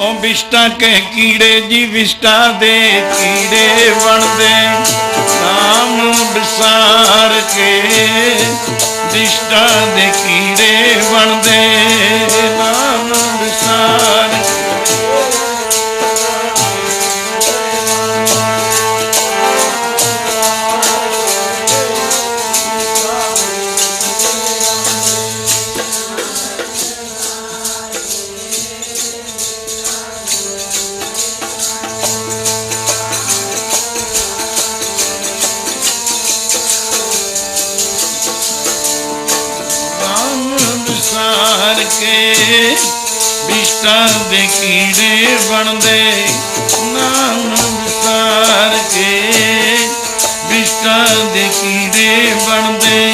ਉਹ ਵਿਸ਼ਟਾ ਕੇ ਕੀੜੇ ਜੀ ਵਿਸ਼ਟਾ ਦੇ ਕੀੜੇ ਬਣਦੇ। ਨਾਮ ਵਿਸਾਰ ਕੇ ਵਿਸ਼ਟਾ ਦੇ ਕੀੜੇ ਕਰਕੇ ਵਿਸ਼ਟਾਂ ਦੇ ਕੀੜੇ ਬਣਦੇ। ਨਾਮ ਵਿਸਾਰ ਕੇ ਵਿਸ਼ਟਾਂ ਦੇ ਕੀੜੇ ਬਣਦੇ।